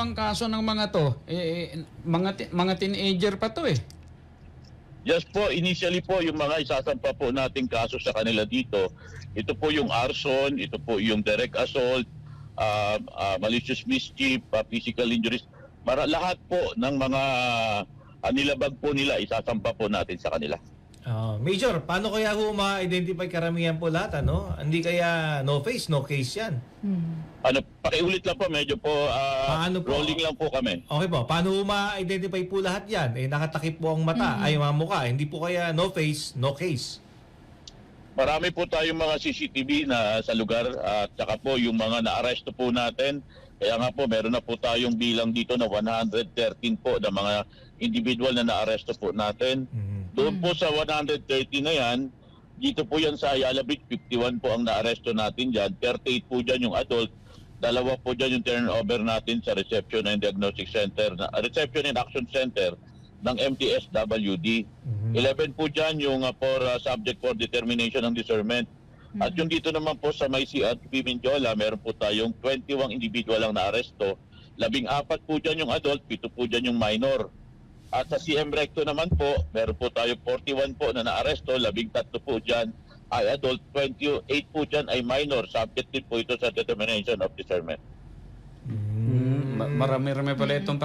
ang kaso ng mga to? Eh, eh, mga, mga teenager pa to eh. Yes po, initially po yung mga isasampa po nating kaso sa kanila dito, ito po yung arson, ito po yung direct assault, uh, uh, malicious mischief, uh, physical injuries, para lahat po ng mga uh, nilabag po nila isasampa po natin sa kanila. Ah, Major, paano kaya ho ma-identify karamihan po lahat? Ano? Hindi kaya no face, no case yan? Ano, pakiulit lang po, medyo po uh, Paano po? rolling lang po kami. Okay po, paano ho ma-identify po lahat yan? Eh, nakatakip po ang mata, ay mga mukha. Hindi po kaya no face, no case. Marami po tayong mga CCTV na sa lugar at saka po yung mga naaresto po natin. Kaya nga po meron na po tayong bilang dito na 113 po na mga individual na naaresto po natin. Doon po sa 130 na yan, dito po yan sa Ayala Beach, 51 po ang naaresto natin dyan. 38 po dyan yung adult. Dalawa po dyan yung turnover natin sa Reception and Diagnostic Center, na, Reception and Action Center ng MTSWD. 11 po dyan yung uh, for uh, subject for determination ng discernment. At yung dito naman po sa may CRP Mindiola, meron po tayong 21 individual ang naaresto. Labing apat po dyan yung adult, pito po dyan yung minor. At sa CM Recto naman po, meron po tayo 41 po na naaresto, labing tatlo po dyan ay adult, 28 po dyan ay minor. Subject din po ito sa determination of discernment. Mm, ma- marami-rami pala itong